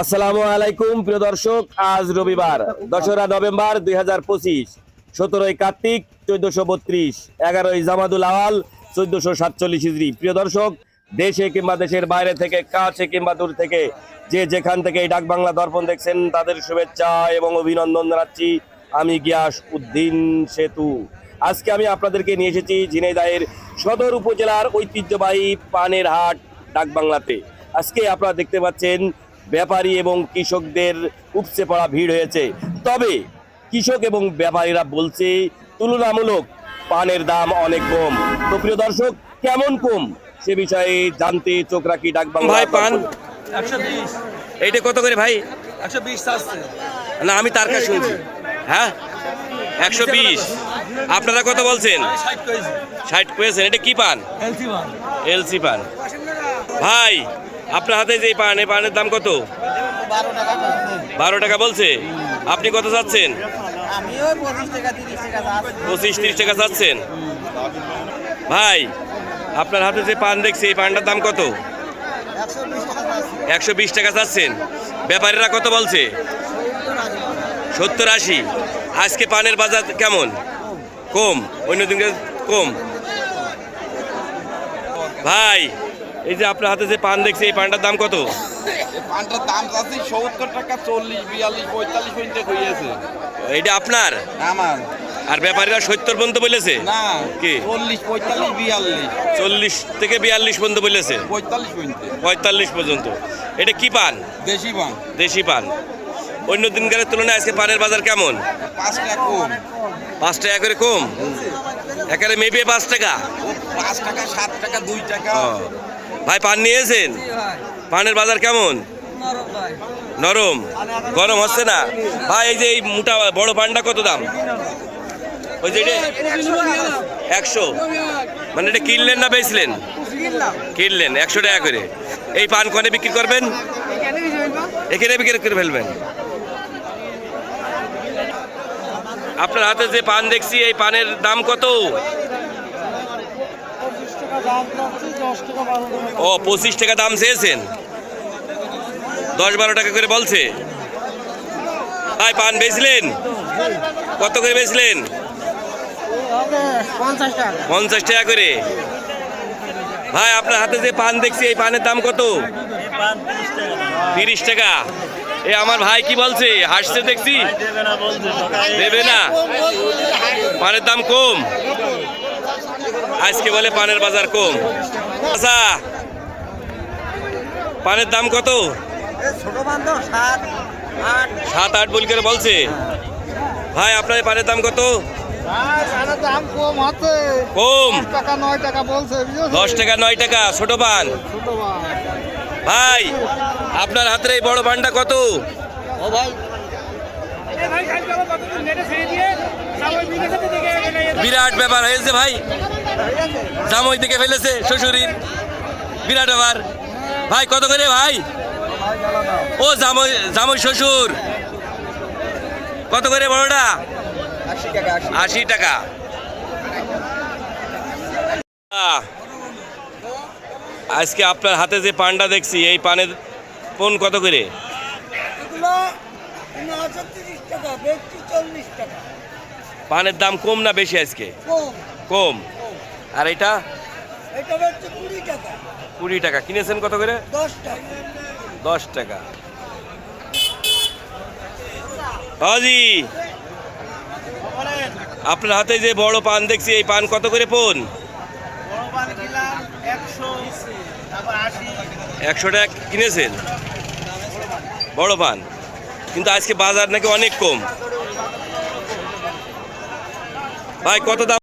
আসসালামু আলাইকুম, প্রিয় দর্শক, আজ রবিবার, দশরা নভেম্বর দুই হাজার পঁচিশ, সতেরোই কার্তিক, চোদ্দশো বত্রিশ, এগারোই জামাদুল আওয়াল, চোদ্দশো সাতচল্লিশ ইজরি প্রিয় দর্শক, দেশে কিংবা দেশের বাইরে থেকে, কাছে কিংবা দূর থেকে, যে যেখান থেকে এই ডাক বাংলা দর্পণ দেখছেন, তাদের শুভেচ্ছা এবং অভিনন্দন জানাচ্ছি আমি গিয়াস উদ্দিন সেতু। আজকে আমি আপনাদেরকে নিয়ে এসেছি ঝিনাইদাহের সদর উপজেলার ঐতিহ্যবাহী পানের হাট ডাক বাংলাতে। আজকে আপনারা দেখতে পাচ্ছেন ব্যাপারী এবং কৃষকদের উপচে পড়া ভিড় হয়েছে। তবে কৃষক এবং ব্যাপারীরা বলছে তুলনামূলক পানের দাম অনেক কম। তো প্রিয় দর্শক কেমন কম? সে বিষয়ে জানতে চোখ রাখি ডাক বাংলা ভাই, পান? একশো বিশ। এইটা কত করে ভাই? একশো বিশ না আমি তার কাছে শুনছি। হ্যাঁ? একশো বিশ। আপনারা কত বলছেন? ষাট পেয়েছেন এটা কি পান। এলসি পান। ভাই আপনার হাতে যে পান, এই পানের দাম কত? বারো টাকা বলছে। আপনি কত চাচ্ছেন? পঁচিশ, তিরিশ টাকা চাচ্ছেন। ভাই, আপনার হাতে যে পান দেখছি, এই পানটার দাম কত? একশো বিশ টাকা চাচ্ছেন। ব্যাপারীরা কত বলছে? সত্তর আশি। আজকে পানের বাজার কেমন? কম। অন্য দিনকে কম। ভাই এই যে আপনার হাতে যে পান দেখছি এই পানটার দাম কত? পানটার দাম যাচ্ছে সত্তর টাকা চল্লিশ বিয়াল্লিশ পঁয়তাল্লিশ পর্যন্ত হয়েছে এটা আপনার? আমার। আর ব্যাপারীরা সত্তর পর্যন্ত বলেছে? না কি? চল্লিশ পঁয়তাল্লিশ বিয়াল্লিশ। চল্লিশ থেকে বিয়াল্লিশ পর্যন্ত বলেছে? পঁয়তাল্লিশ পর্যন্ত পঁয়তাল্লিশ পর্যন্ত। এটা কি পান? দেশি পান। দেশি পান। অন্য দিনকারের তুলনায় আজকে পানের বাজার কেমন? পাঁচ টাকা কম। পাঁচ টাকা করে কম? একেবারে মেপে পাঁচ টাকা। পাঁচ টাকা সাত টাকা দুই টাকা। ভাই, পান নিয়েছেন? পানের বাজার কেমন? নরম। গরম হচ্ছে না? ভাই, এই যে এই মোটা বড় পানটা কত দাম? ওই যে একশো। মানে এটা কিনলেন না বেচলেন? কিনলেন, একশো টাকা করে। এই পান কনে বিক্রি করবেন? এখানে বিক্রি করে ফেলবেন। আপনার হাতে যে পান দেখছি, এই পানের দাম কত? ও, পঁচিশ টাকা দাম চেয়েছেন? দশ বারো টাকা করে বলছে। ভাই, পান বেচলেন? কত করে বেচলেন? পঞ্চাশ টাকা করে। ভাই, আপনার হাতে যে পান দেখছি, এই পানের দাম কত? তিরিশ টাকা। এ আমার ভাই কি বলছে? হাসছে দেখছি। দেবে না। পানের দাম কম। আজকে বলে পানের বাজার কম। আচ্ছা। পানের দাম কত? সাত আট বল করে বলছে। ভাই আপনার পানের দাম কত? কম। দশ টাকা নয় টাকা ছোট পান। ভাই আপনার হাতের এই বড় পানটা কত? ও ভাই। বিরাট ব্যাপার হয়েছে ভাই। জামই দিকে ফেলেছে শ্বশুরির। বিরাট ব্যাপার। ভাই কত করে ভাই? ও জামই জামই শ্বশুর। কত করে বড়টা? আশি টাকা আশি। টাকা। আজকে আপনার হাতে যে পানটা দেখছি এই পানের কোন কত করে? পানের দাম কম না বেশি আজকে? কম। আর এটা? কুড়ি টাকা। কিনেছেন কত করে? দশ টাকা। দশ টাকা। হাজি আপনার হাতে যে বড় পান দেখছি এই পান কত করে পোন বড় পান কিনলাম একশো তারপর আশি একশো টাকা কিনেছেন? বড় পান। কিন্তু আজকে বাজার নাকি অনেক কম। ভাই কত দাম?